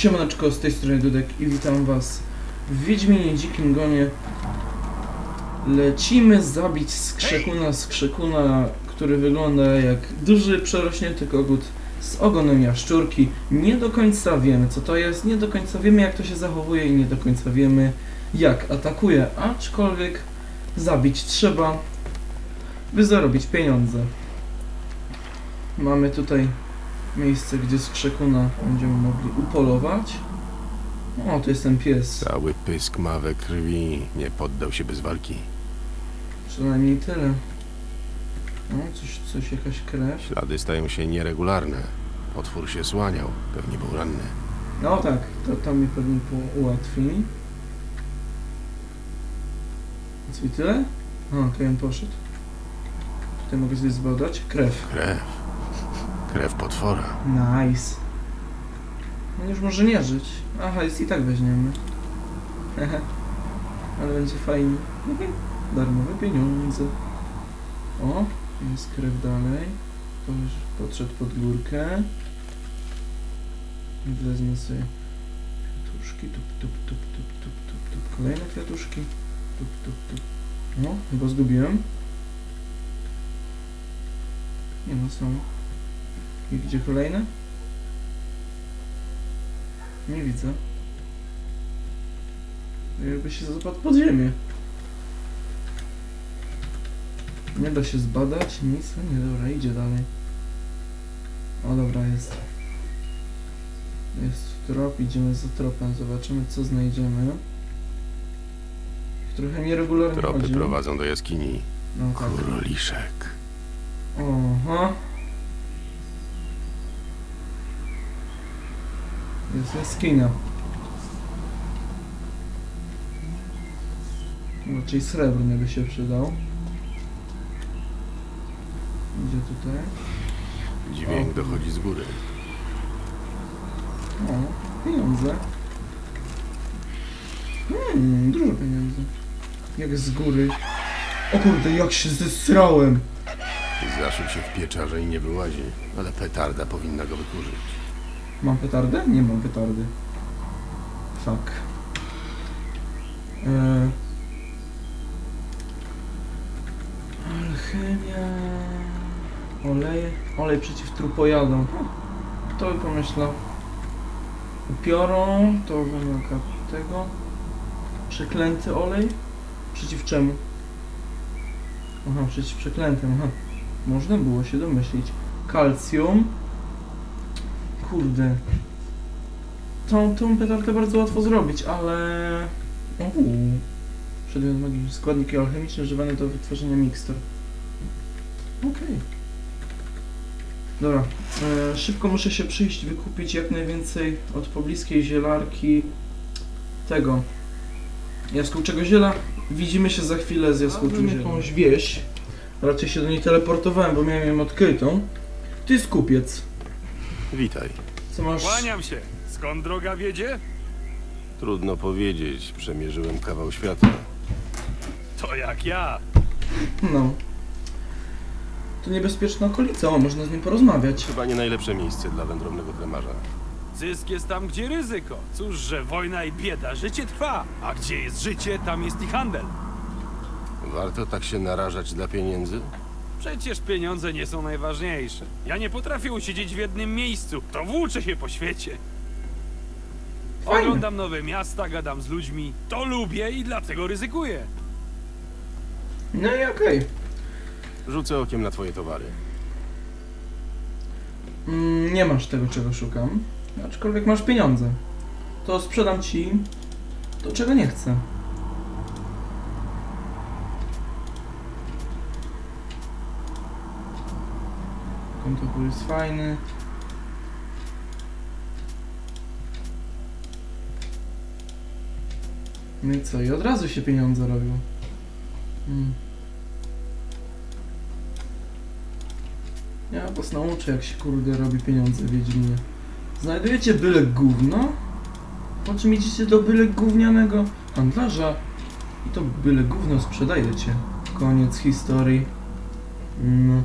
Siemaneczko, z tej strony Dudek i witam was w Wiedźminie Dzikim Gonie. Lecimy zabić skrzekuna, skrzekuna, który wygląda jak duży, przerośnięty kogut z ogonem jaszczurki. Nie do końca wiemy co to jest, nie do końca wiemy jak to się zachowuje i nie do końca wiemy jak atakuje, aczkolwiek zabić trzeba, by zarobić pieniądze. Mamy tutaj miejsce, gdzie skrzekuna będziemy mogli upolować. O, to jest ten pies. Cały pysk ma we krwi, nie poddał się bez walki. Przynajmniej tyle. O, coś, coś, jakaś krew. Ślady stają się nieregularne. Otwór się słaniał, pewnie był ranny. No tak, to, to mi pewnie ułatwi. Co i tyle? A, to on poszedł. Tutaj mogę sobie zbadać. Krew. Krew. Krew potwora. Nice. No już może nie żyć. Aha, jest i tak weźmiemy. Hehe. Ale będzie fajnie. Darmowe pieniądze. O, jest krew dalej. Podszedł pod górkę. Wezmę sobie kwiatuszki. Tup, tup, tup, tup, tup, tup, tup. Kolejne kwiatuszki. Tup, tup, tup. No, chyba zgubiłem. Nie no, są. I gdzie kolejne? Nie widzę. Jakby się zapadł pod ziemię. Nie da się zbadać, nic, no nie, dobra, idzie dalej. O, dobra, jest. Jest trop, idziemy za tropem, zobaczymy co znajdziemy. Trochę nieregularnie Tropy prowadzą do jaskini. No tak. Kuroliszek. Oha. Jest jaskinia. Raczej srebrny by się przydał. Idzie tutaj. Dźwięk dochodzi z góry. O, pieniądze. Hmm, dużo pieniędzy. Jak z góry. O kurde, jak się zesrałem. Zaszył się w pieczarze i nie wyłazi, ale petarda powinna go wykurzyć. Mam petardę? Nie mam petardy. Fuck. Eee. Alchemia. Oleje. Olej przeciw trupojadom. Kto by pomyślał? Upiorą. To wymaga tego. Przeklęty olej. Przeciw czemu? Aha, przeciw przeklętym. Aha. Można było się domyślić. Kalcjum. Kurde. Tą, tą petardę bardzo łatwo zrobić, ale... Uuu. Przedmiot magiczny. Składniki alchemiczne używane do wytworzenia mikstur. Okej. Dobra. E, szybko muszę się przyjść, wykupić jak najwięcej od pobliskiej zielarki tego jaskółczego ziela. Widzimy się za chwilę z jaskółczym zielem. jakąś wieś. Raczej się do niej teleportowałem, bo miałem ją odkrytą. To jest kupiec. Witaj. Co masz? Kłaniam się. Skąd droga wiedzie? Trudno powiedzieć, przemierzyłem kawał świata. To jak ja. No. To niebezpieczna okolica, o, można z nim porozmawiać. Chyba nie najlepsze miejsce dla wędrownego kremarza. Zysk jest tam, gdzie ryzyko. Cóż, że wojna i bieda, życie trwa. A gdzie jest życie, tam jest i handel. Warto tak się narażać dla pieniędzy? Przecież pieniądze nie są najważniejsze. Ja nie potrafię usiedzieć w jednym miejscu. To włóczę się po świecie. Fajne. Oglądam nowe miasta, gadam z ludźmi. To lubię i dlatego ryzykuję. No i okej. Rzucę okiem na twoje towary. Mm, nie masz tego, czego szukam. Aczkolwiek masz pieniądze. To sprzedam ci to, czego nie chcę. Kontopór jest fajny. No i co? I od razu się pieniądze robią. Mm. Ja was nauczę, jak się kurde robi pieniądze w Wiedźminie. Znajdujecie byle gówno, po czym idziecie do byle gównianego handlarza i to byle gówno sprzedajecie. Koniec historii. No.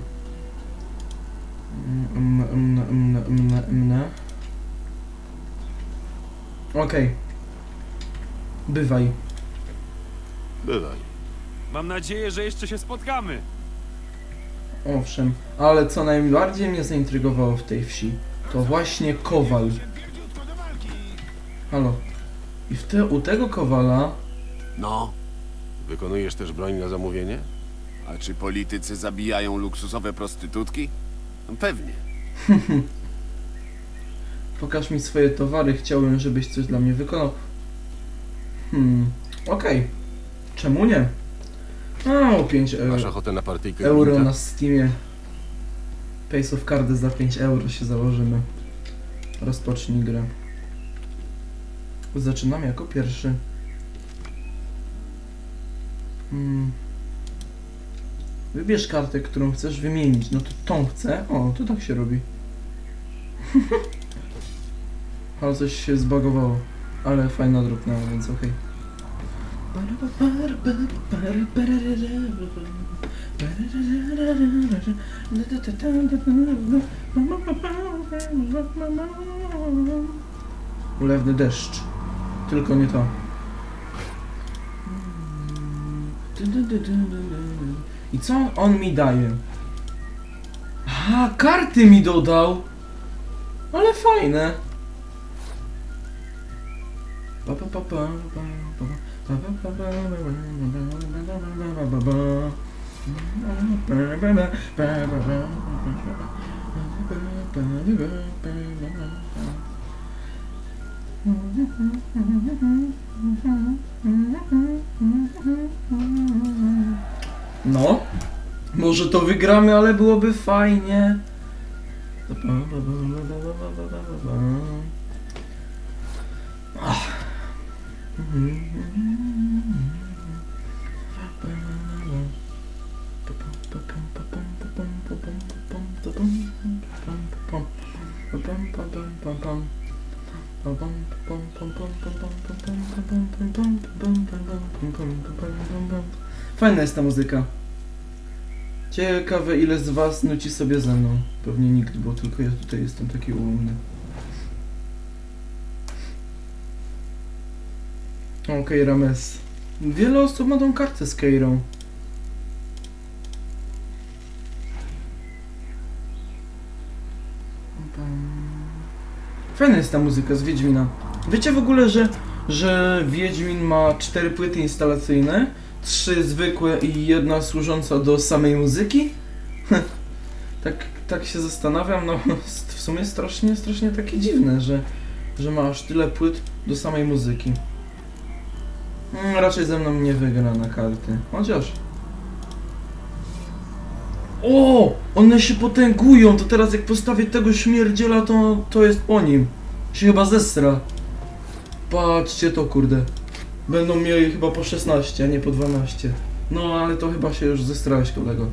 Mm, mm, mm, mm, mm. Okej. Bywaj. Bywaj. Mam nadzieję, że jeszcze się spotkamy. Owszem, ale co najbardziej mnie zaintrygowało w tej wsi, to właśnie kowal. Halo. I w te, u tego kowala No. Wykonujesz też broń na zamówienie? A czy politycy zabijają luksusowe prostytutki? No Pewnie. pokaż mi swoje towary, chciałbym, żebyś coś dla mnie wykonał. Hmm, okej. Czemu nie? O, 5 Masz euro, ochotę na partyjkę euro gwinta? na Steamie. Pace of Cardy za 5 euro się założymy. Rozpocznij grę. Zaczynam jako pierwszy. Hmm. Wybierz kartę, którą chcesz wymienić. No to tą chcę. O, to tak się robi. Ale coś się zbagowało. Ale fajna drobnęła, więc okej. Ulewny deszcz. Tylko nie to. I co on mi daje? Aha, karty mi dodał! Ale fajne. No, może to wygramy, ale byłoby fajnie. Fajna jest ta muzyka. Ciekawe ile z was nuci sobie ze mną. Pewnie nikt, bo tylko ja tutaj jestem taki ułomny. Okej, Rames. Wiele osób ma tą kartę z Keirą. Fajna jest ta muzyka z Wiedźmina. Wiecie w ogóle, że, że Wiedźmin ma cztery płyty instalacyjne? Trzy zwykłe i jedna służąca do samej muzyki? tak, tak się zastanawiam, no w sumie strasznie, strasznie takie dziwne, że, że ma aż tyle płyt do samej muzyki. Mm, raczej ze mną nie wygra na karty. Chociaż. O! One się potęgują, to teraz jak postawię tego śmierdziela, to, to jest po nim. Się chyba zesra. Patrzcie to, kurde. Będą mieli chyba po 16, a nie po 12. No, ale to chyba się już zestrałeś, kolego.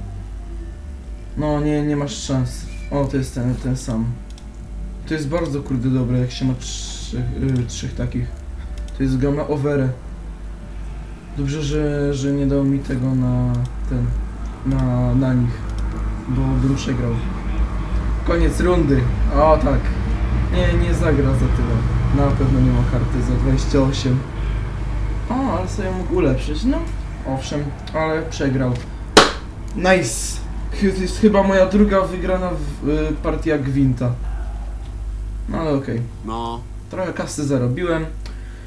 No, nie, nie masz szans. O, to jest ten, ten sam. To jest bardzo, kurde, dobre, jak się ma trzech, yy, trzech takich. To jest gama overę. Dobrze, że, że nie dał mi tego na ten, na, na nich, bo bym przegrał. Koniec rundy. O tak. Nie, nie zagra za tyle. Na pewno nie ma karty za 28. O, ale sobie mógł ulepszyć. No, owszem, ale przegrał. Nice. To jest chyba moja druga wygrana w, y, partia Gwinta. No ale okej. No, Trochę kasy zarobiłem.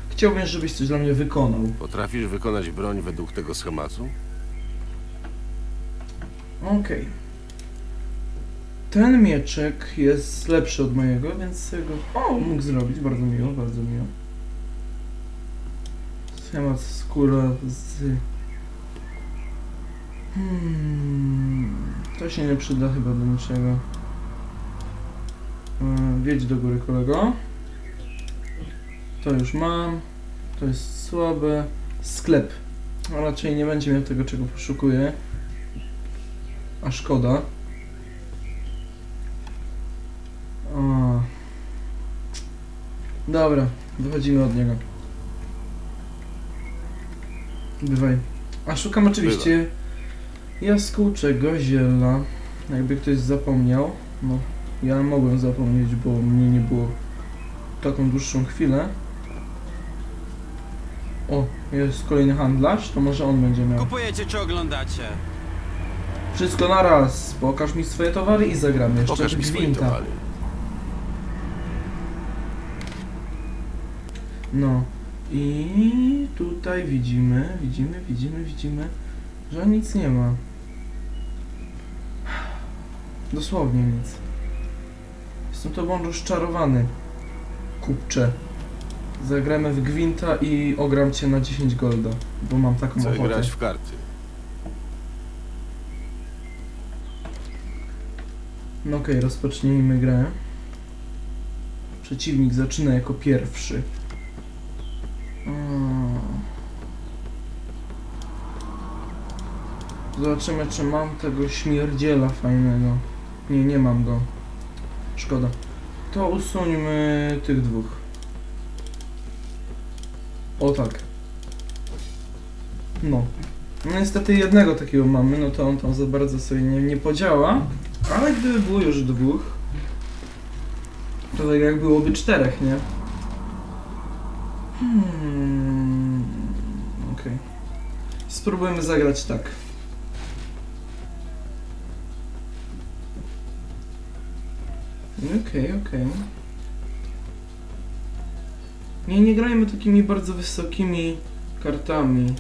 Chciałbym, żebyś coś dla mnie wykonał. Potrafisz wykonać broń według tego schematu? Okej. Ten mieczek jest lepszy od mojego, więc sobie go... O, mógł zrobić. Bardzo miło, bardzo miło. Schemat skóra z... Hmm, to się nie przyda chyba do niczego. Yy, Wiedź do góry, kolego. To już mam. To jest słabe. Sklep. A raczej nie będzie miał tego, czego poszukuję. A szkoda. Dobra, wychodzimy od niego. Bywaj. A szukam oczywiście jaskółczego ziela. Jakby ktoś zapomniał. No, ja mogłem zapomnieć, bo mnie nie było taką dłuższą chwilę. O, jest kolejny handlarz, to może on będzie miał. Kupujecie czy oglądacie? Wszystko na raz. Pokaż mi swoje towary i zagramy jeszcze Pokaż mi swoje gwinta. towary. No. I tutaj widzimy, widzimy, widzimy, widzimy, że nic nie ma. Dosłownie nic. Jestem tobą rozczarowany. Kupcze. Zagramy w Gwinta i ogram cię na 10 golda, bo mam taką Chcę ochotę. grać w karty. No okej, rozpocznijmy grę. Przeciwnik zaczyna jako pierwszy. Mm. Zobaczymy, czy mam tego śmierdziela fajnego. Nie, nie mam go. Szkoda. To usuńmy tych dwóch. O tak. No. No niestety jednego takiego mamy, no to on tam za bardzo sobie nie, nie podziała. Ale gdyby było już dwóch, to tak jak byłoby czterech, nie? Hmm. Okej. Spróbujmy zagrać tak. Okej, okej. Nie, nie grajmy takimi bardzo wysokimi kartami.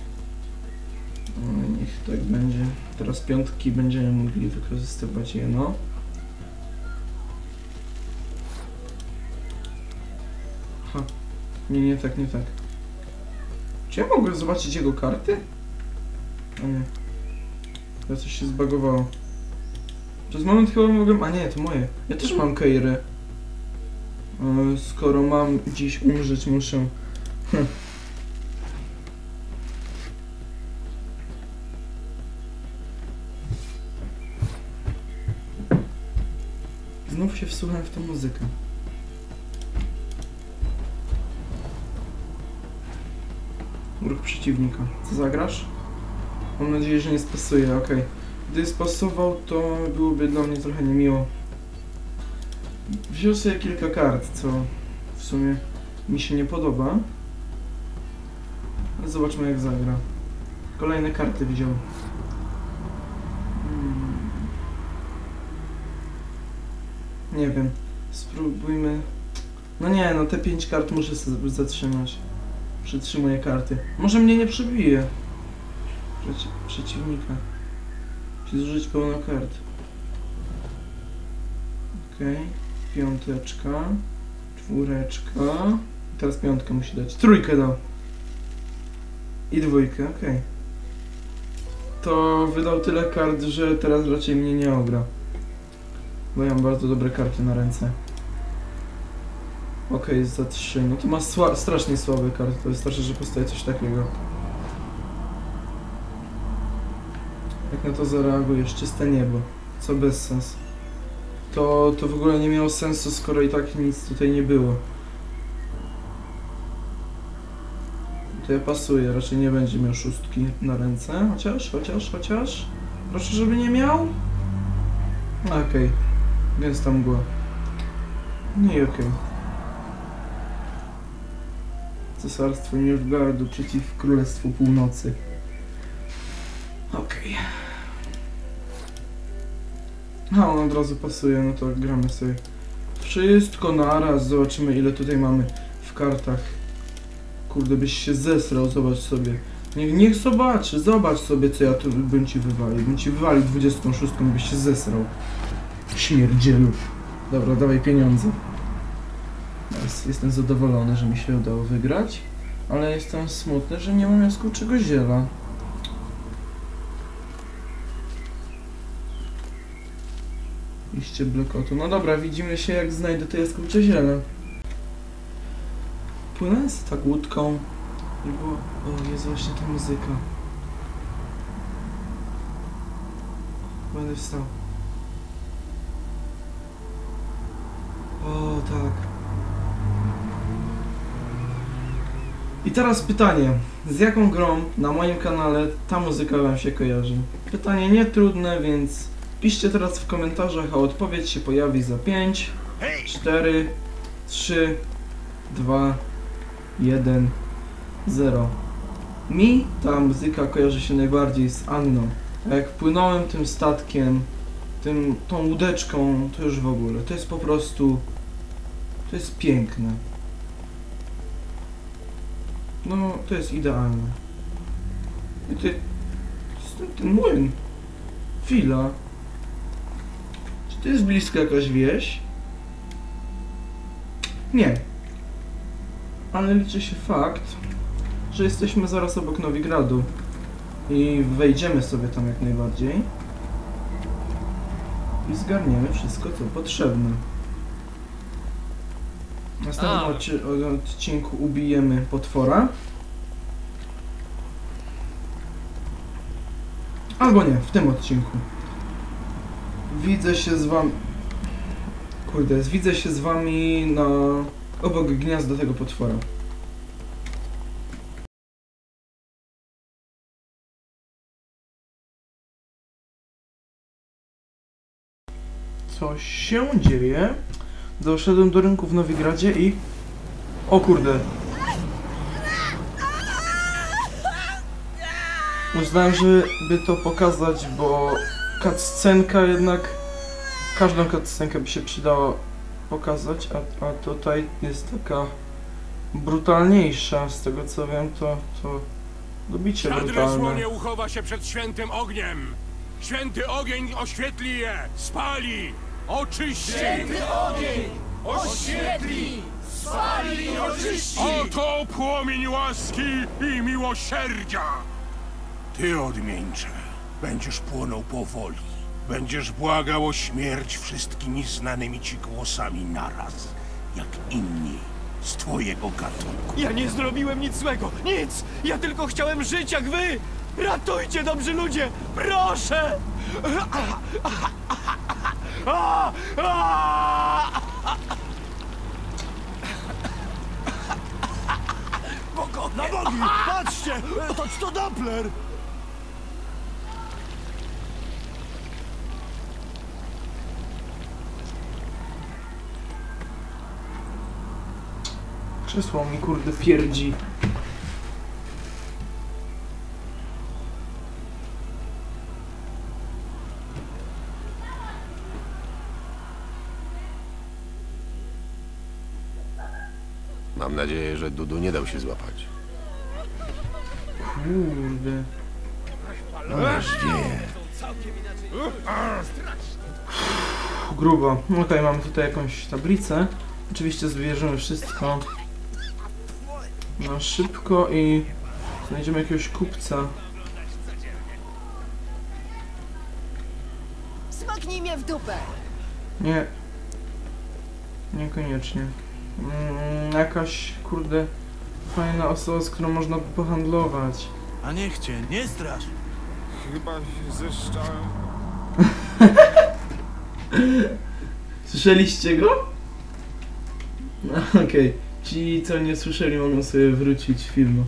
O, niech tak będzie. Teraz piątki będziemy mogli wykorzystywać je, no. Nie, nie tak, nie tak. Czy ja mogłem zobaczyć jego karty? A nie. Ja coś się zbagowało. Przez moment chyba mogłem... A nie, to moje. Ja też mam Keiry. E, Skoro mam dziś umrzeć, muszę... Hm. Znów się wsłuchałem w tę muzykę. Ruch przeciwnika. Co zagrasz? Mam nadzieję, że nie spasuje, okej. Gdy spasował, to byłoby dla mnie trochę niemiło. Wziął sobie kilka kart, co w sumie mi się nie podoba. Ale zobaczmy jak zagra. Kolejne karty wziął. Hmm. Nie wiem. Spróbujmy. No nie, no te pięć kart muszę zatrzymać. Przytrzymuję karty. Może mnie nie przebije. Przeci przeciwnika. Czy zużyć pełno kart. Okej. Piąteczka. Czwóreczka. Teraz piątkę musi dać. Trójkę dał. I dwójkę, okej. To wydał tyle kart, że teraz raczej mnie nie ogra. Bo ja mam bardzo dobre karty na ręce. Okej, jest za 3. No to ma sła strasznie słabe karty. To wystarczy, że postaje coś takiego. Jak na to zareagujesz? Czyste niebo. Co bez sens. To, to w ogóle nie miało sensu, skoro i tak nic tutaj nie było. To ja pasuję, raczej nie będzie miał szóstki na ręce. Chociaż, chociaż, chociaż. Proszę, żeby nie miał. Okej. Więc tam mgła. No i okej. Cesarstwo Nilfgaardu przeciw Królestwu Północy. Okej. A, on od razu pasuje, no to gramy sobie. Wszystko naraz, zobaczymy ile tutaj mamy w kartach. Kurde, byś się zesrał, zobacz sobie. Niech, niech zobaczy, zobacz sobie co ja tu bym ci wywalił. Bym ci wywalił 26, byś się zesrał. Śmierdzielu. Dobra, dawaj pieniądze. Jestem zadowolony, że mi się udało wygrać, ale jestem smutny, że nie mam jaskółczego ziela. Iście blokotu. No dobra, widzimy się jak znajdę te jaskółcze ziele. Płynąłem z tak łódką i było... O, jest właśnie ta muzyka. Będę wstał. O, tak. I teraz pytanie, z jaką grą na moim kanale ta muzyka Wam się kojarzy? Pytanie nie trudne, więc piszcie teraz w komentarzach, a odpowiedź się pojawi za 5, 4, 3, 2, 1, 0. Mi ta muzyka kojarzy się najbardziej z Anną. A jak płynąłem tym statkiem, tym, tą łódeczką, to już w ogóle. To jest po prostu... To jest piękne. No, to jest idealne. I ty... Ten, ten młyn. Chwila. Czy to jest blisko jakaś wieś? Nie. Ale liczy się fakt, że jesteśmy zaraz obok Nowigradu. I wejdziemy sobie tam jak najbardziej. I zgarniemy wszystko, co potrzebne. W następnym A. odci- odcinku ubijemy potwora. Albo nie, w tym odcinku. Widzę się z wami... Kurde, widzę się z wami na... obok gniazda tego potwora. Coś się dzieje. Doszedłem do rynku w Nowigradzie i... O kurde. Uznałem, żeby to pokazać, bo cutscenka jednak... Każdą cutscenkę by się przydało pokazać, a, a tutaj jest taka brutalniejsza, z tego co wiem, to, to dobicie brutalne. nie uchowa się przed świętym ogniem. Święty ogień oświetli je, spali, oczyści. Święty ogień oświetli, spali i oczyści. Oto płomień łaski i miłosierdzia. Ty, odmieńcze, będziesz płonął powoli. Będziesz błagał o śmierć wszystkimi znanymi ci głosami naraz, jak inni z twojego gatunku. Ja nie zrobiłem nic złego! Nic! Ja tylko chciałem żyć jak wy! Ratujcie, dobrzy ludzie! Proszę! Na bogi! Patrzcie! To to Doppler! Krzesło mi kurde pierdzi. Mam nadzieję, że Dudu nie dał się złapać. Kurde. Ależ wie. Grubo. Okej, mamy tutaj jakąś tablicę. Oczywiście zbierzemy wszystko na szybko i znajdziemy jakiegoś kupca. Smoknij mnie w dupę! Nie. Niekoniecznie. Mm, jakaś, kurde, fajna osoba, z którą można pohandlować. A niech cię, nie strasz. Chyba się zeszczałem. Słyszeliście go? No, Okej. Ci, co nie słyszeli, mogą sobie wrócić film.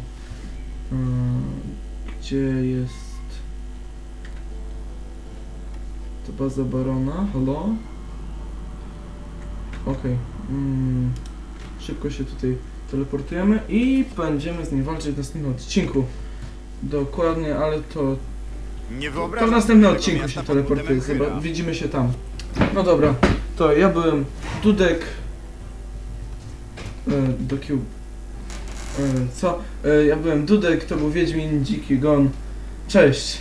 Mm, Gdzie jest... To baza Barona? Halo? Okej. Mm, Szybko się tutaj teleportujemy i będziemy z nim walczyć w następnym odcinku. Dokładnie, ale to Nie to w wyobrażam następnym odcinku się. Emchyra. Zoba- widzimy się tam. No dobra, to ja byłem Dudek. E, do Q. E, co? E, ja byłem Dudek, to był Wiedźmin Dziki Gon. Cześć!